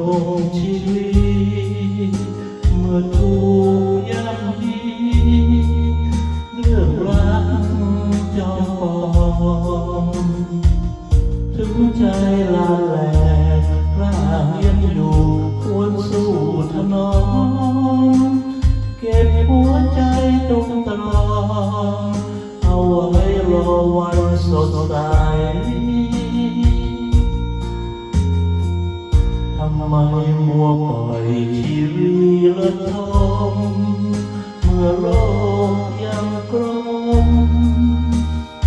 ลงชีวีเมื่อถูกย่ำยีเรื่องรักจอมถึงใจลาแหลกร่างยังอยู่ควรสู้ถนอมเก็บหัวใจตรงตรองเอาไว้รอวันสดใส ไมมัวปล่อยชีวิตละทมเมื่อโลกยังกลม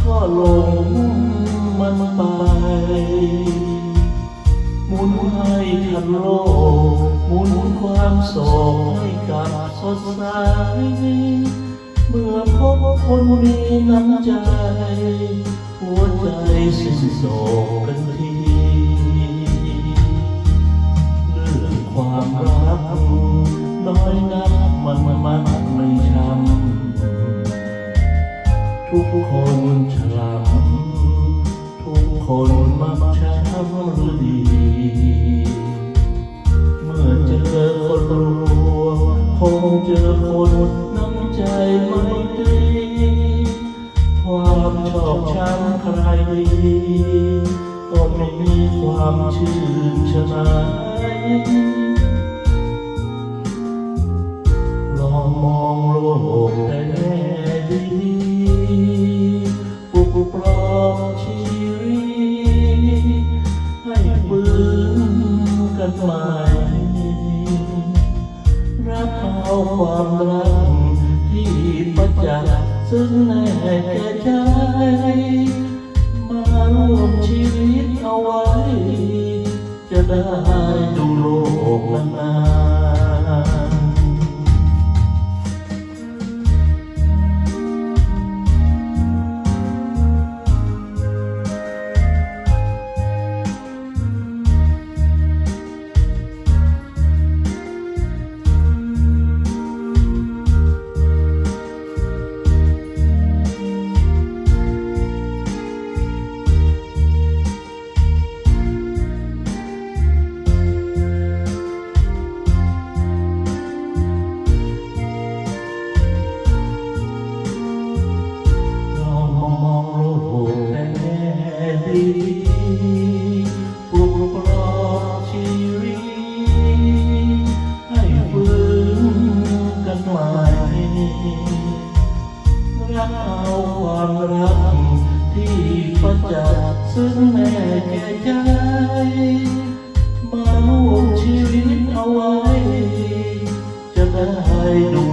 ก็หลงมันไป หมุนให้ทันโลกหมุนความโศกให้กับสดใสเมื่อพบคนมีน้ำใจ หัวใจสิ้นโศกันที อยนักมันมันไม่ช้ำทุกคนฉลาดทุกคนมักช้ำหรือดี เมื่อเจอคนรวมคงเจอคนน้ำใจไม่ดีความชอบช้ำใครดีก็ไม่มีความชื่นชนะ กันใหม่รับเอาความรักที่ประจักษ์ซึ่งแน่แก่ใจมาร่วมชีวิตเอาไว้ จะได้ ปลุกปลอบชีวิให้ฟื้นกันใหม่รักเอาความรักที่ประจักษ์ซึ่งแม่แก่ใจ มาลูกชีวิตเอาไว้ จะได้ดู